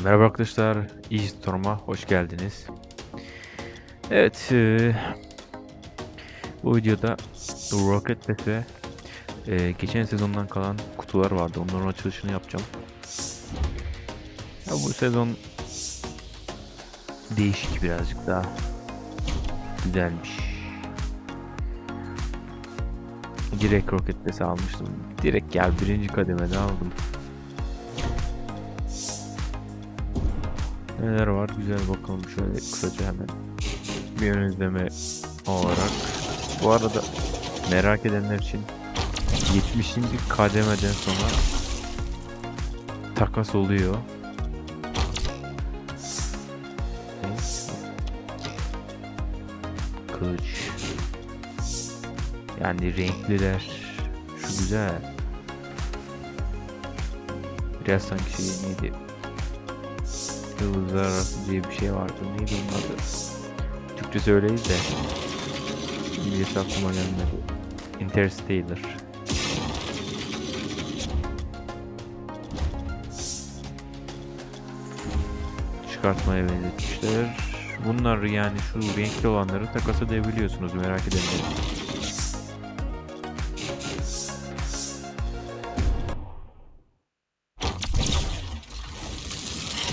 Merhaba arkadaşlar, Eastorm'a hoş geldiniz. Evet, eee, bu videoda Rocket Pass eee, geçen sezondan kalan kutular vardı. Onların açılışını yapacağım. Ya bu sezon değişik birazcık daha güzelmiş. Direkt Rocket Pass'i almıştım. Direkt gel birinci kademede aldım. Neler var güzel bakalım şöyle kısaca hemen bir ön izleme olarak. Bu arada merak edenler için 70. kademeden sonra takas oluyor. Kılıç. Yani renkliler. Şu güzel. Biraz sanki şey neydi? Yıldızlar arası diye bir şey vardı. Neydi onun adı? Türkçesi öyleyiz de. İngilizce aklıma gelmedi. Interstellar. Çıkartmaya benzetmişler. Bunlar yani şu renkli olanları takas edebiliyorsunuz merak edenler.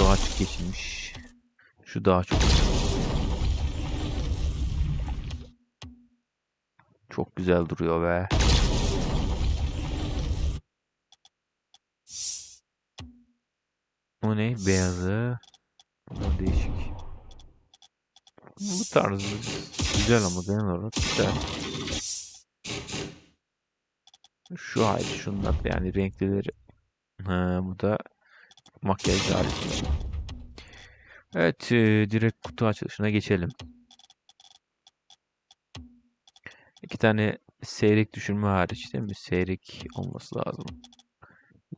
Bu açık geçilmiş. Şu daha çok. Çok güzel duruyor be. Bu ne? Beyazı. Bu da değişik. Bu tarzı güzel ama genel olarak güzel. Şu hariç şunlar yani renklileri. Ha, bu da makyaj haricinde. Evet, e, direkt kutu açılışına geçelim. İki tane seyrek düşürme hariç değil mi? Seyrek olması lazım.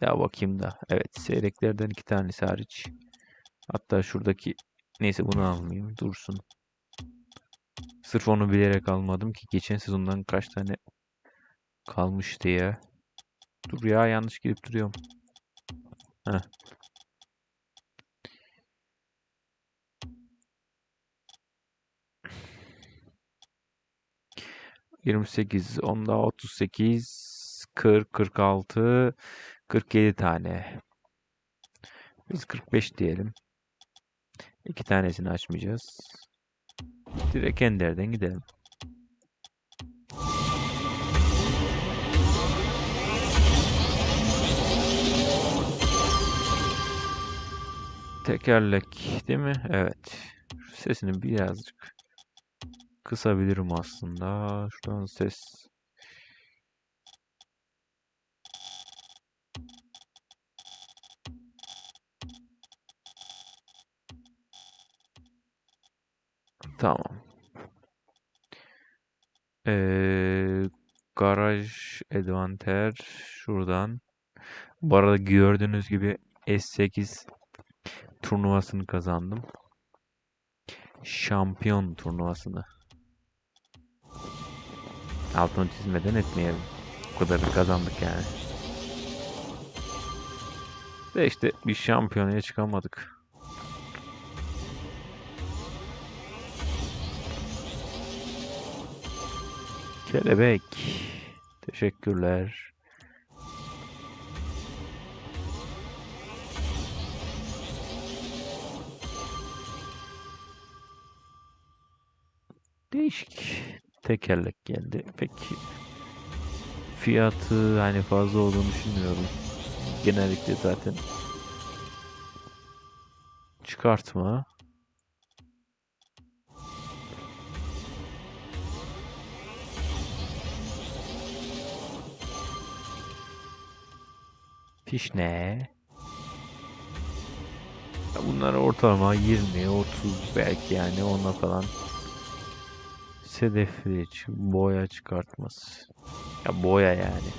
Daha bakayım da. Evet, seyreklerden iki tanesi hariç. Hatta şuradaki neyse bunu almayayım. Dursun. Sırf onu bilerek almadım ki geçen sezondan kaç tane kalmış diye. Dur ya yanlış girip duruyorum. Heh. Yirmi sekiz, onda otuz sekiz, kırk, kırk altı, kırk yedi tane. Biz kırk beş diyelim. İki tanesini açmayacağız. Direkt Ender'den gidelim. Tekerlek değil mi? Evet. Sesini birazcık kısabilirim aslında. Şuradan ses. Tamam. Ee, garaj advanter şuradan. Bu arada gördüğünüz gibi S8 turnuvasını kazandım. Şampiyon turnuvasını. Altını çizmeden etmeyelim. O kadarını kazandık yani. Ve işte bir şampiyonaya çıkamadık. Kelebek. Teşekkürler. Değişik tekerlek geldi. Peki fiyatı hani fazla olduğunu düşünmüyorum. Genellikle zaten çıkartma. Fiş ne? Bunlar ortalama 20, 30 belki yani ona falan. Sedefli hiç boya çıkartması. Ya boya yani.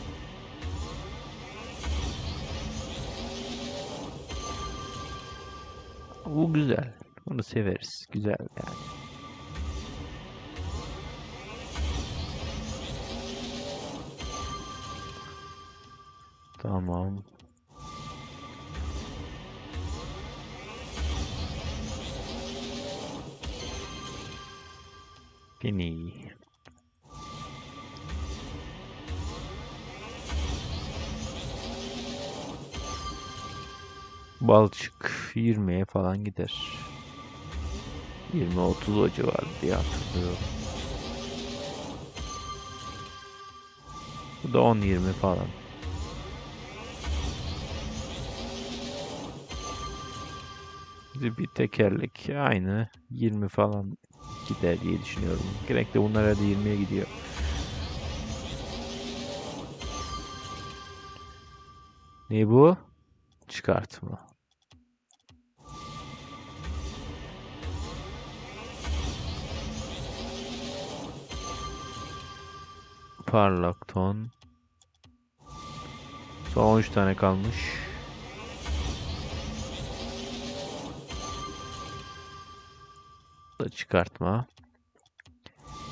Bu güzel. Bunu severiz. Güzel yani. Tamam. Penny. Balçık 20'ye falan gider. 20-30 o civarı diye hatırlıyorum. Bu da 10-20 falan. Bir tekerlek aynı 20 falan gider diye düşünüyorum. Genellikle bunlar hadi 20'ye gidiyor. Ne bu? Çıkartma. Parlak ton. Son 13 tane kalmış. Da çıkartma.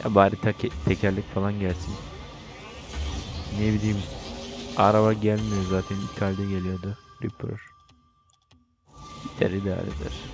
Ya bari teke- tekerlek falan gelsin. Ne bileyim. Araba gelmiyor zaten. İthalde geliyordu. Reaper. Gider idare eder.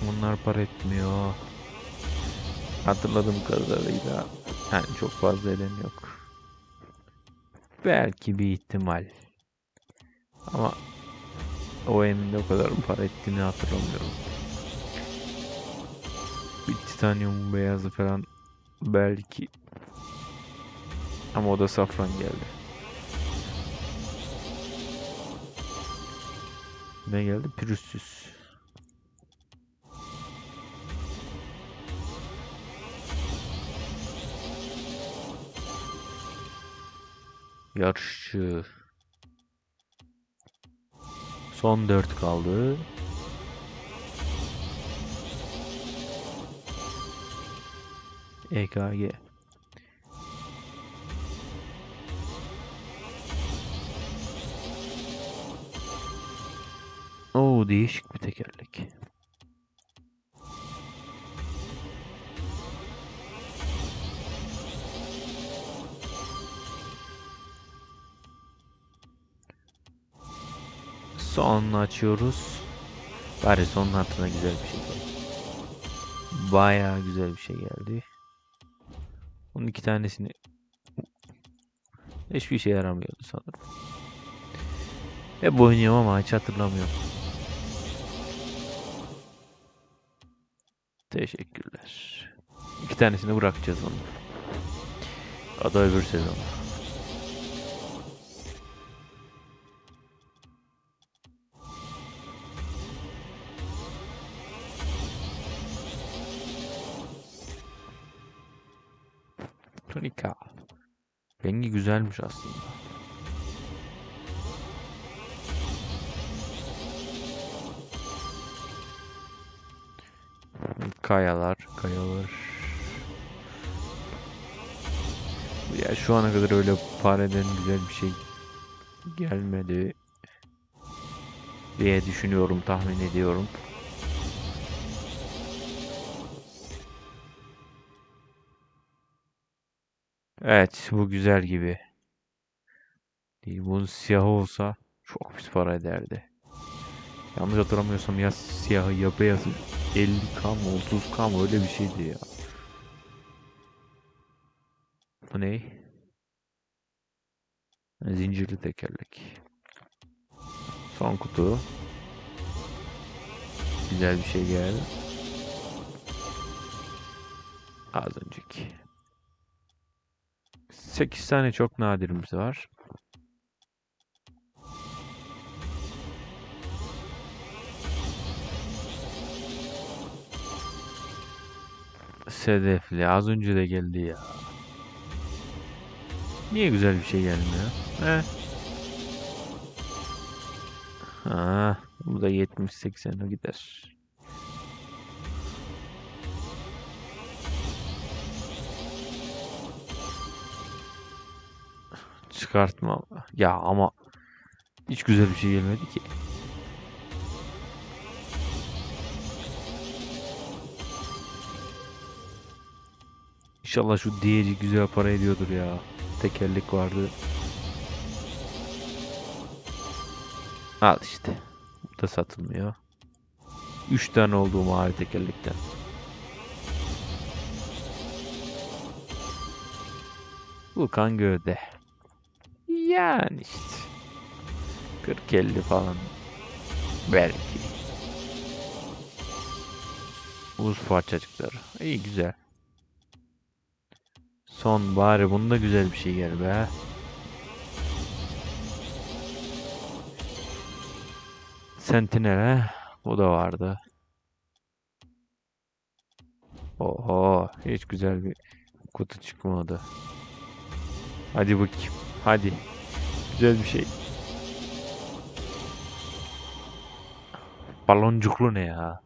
Bunlar para etmiyor. Hatırladığım kadarıyla yani çok fazla elen yok. Belki bir ihtimal. Ama o eminde o kadar para ettiğini hatırlamıyorum. Bir titanyum beyazı falan belki. Ama o da safran geldi. Ne geldi? Pürüzsüz. Yarışçı. Son 4 kaldı. EKG. Oo değişik bir tekerlek. Sonunu açıyoruz. Bari sonun hatırına güzel bir şey geldi. Bayağı güzel bir şey geldi. Onun iki tanesini hiçbir işe yaramıyordu sanırım. Hep oynuyorum ama hiç hatırlamıyorum. Teşekkürler. İki tanesini bırakacağız onu. O da öbür sezon. Güzelmiş aslında. Kayalar, kayalar. Ya şu ana kadar öyle pareden güzel bir şey gelmedi diye düşünüyorum, tahmin ediyorum. Evet, bu güzel gibi. Değil, bunun siyahı olsa çok pis para ederdi. Yanlış hatırlamıyorsam ya siyahı ya beyazı 50k mı 30k mı öyle bir şeydi ya. Bu ne? Zincirli tekerlek. Son kutu. Güzel bir şey geldi. Az önceki. 8 tane çok nadirimiz var. Sedefli az önce de geldi ya. Niye güzel bir şey gelmiyor? He? Ha, bu da 70-80'e gider. Çıkartma. Ya ama hiç güzel bir şey gelmedi ki. İnşallah şu diyeci güzel para ediyordur ya. Tekerlek vardı. Al işte. Bu da satılmıyor. 3 tane oldu mavi tekerlekten. Vulkan gövde. Yani işte. 40-50 falan. Belki. Buz parçacıkları. İyi güzel. Son bari bunda güzel bir şey gel be. Sentinel'e bu da vardı. Oho hiç güzel bir kutu çıkmadı. Hadi bakayım. Hadi. Güzel bir şey. Baloncuklu ne ya?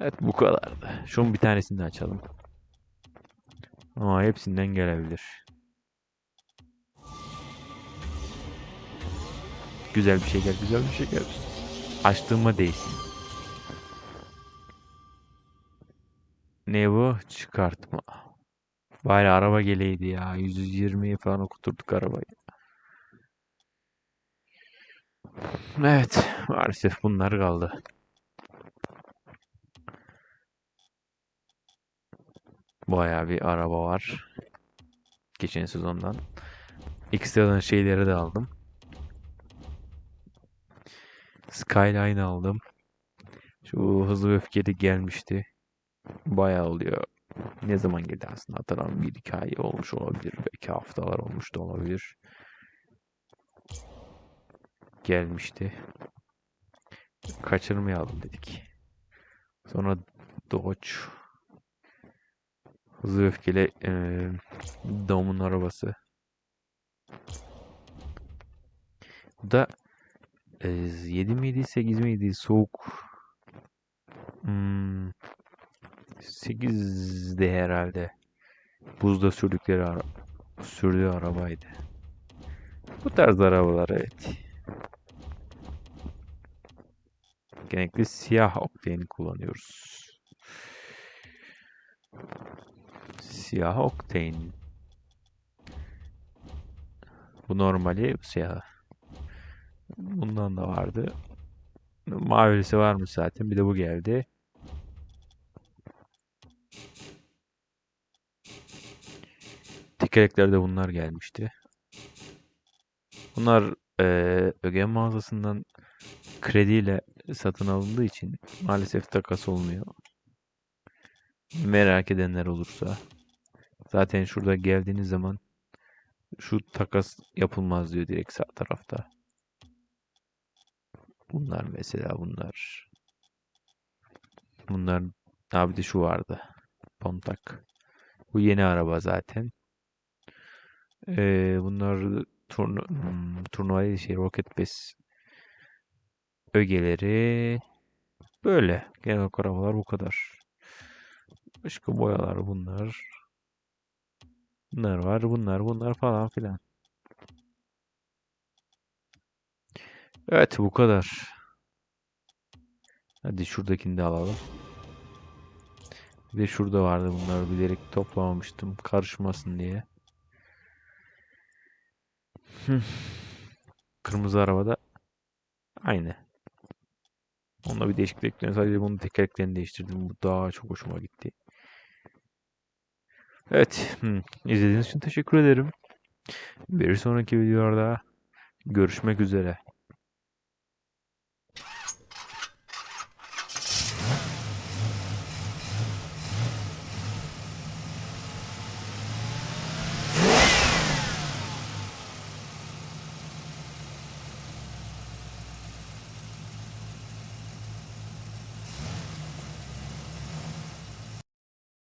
Evet bu kadardı. Şunun bir tanesini de açalım. Ama hepsinden gelebilir. Güzel bir şey gel, güzel bir şey gel. Açtığıma değsin. Ne bu? Çıkartma. Bari araba geleydi ya. 120'ye falan okuturduk arabayı. Evet. Maalesef bunlar kaldı. Bayağı bir araba var. Geçen sezondan. Ekstradan şeyleri de aldım. Skyline aldım. Şu hızlı öfkeli gelmişti. Bayağı oluyor. Ne zaman geldi aslında hatırlamıyorum. Bir iki ay olmuş olabilir. Belki haftalar olmuş da olabilir. Gelmişti. Kaçırmayalım dedik. Sonra Dodge. Hızlı öfkeli e, Dom'un arabası. Bu da e, 7 miydi 8 miydi soğuk hmm, 8'de herhalde buzda sürdükleri ara sürdüğü arabaydı. Bu tarz arabalar evet. Genellikle siyah okteni kullanıyoruz. Siyah okten. Bu normali siyah. Bundan da vardı. Mavisi varmış zaten. Bir de bu geldi. Tekerleklerde bunlar gelmişti. Bunlar eee ögen mağazasından krediyle satın alındığı için maalesef takas olmuyor. Merak edenler olursa zaten şurada geldiğiniz zaman şu takas yapılmaz diyor direkt sağ tarafta. Bunlar mesela bunlar. Bunlar abi de şu vardı. Pontiac. Bu yeni araba zaten. Ee, bunlar turnu hmm, turnuva şey Rocket Pass ögeleri böyle. Genel olarak arabalar bu kadar. Başka boyalar bunlar. Bunlar var, bunlar, bunlar falan filan. Evet bu kadar. Hadi şuradakini de alalım. Bir de şurada vardı bunları bilerek toplamamıştım karışmasın diye. Kırmızı arabada aynı. Onunla bir değişiklik ekledim. Sadece bunun tekerleklerini değiştirdim. Bu daha çok hoşuma gitti. Evet. izlediğiniz için teşekkür ederim. Bir sonraki videolarda görüşmek üzere.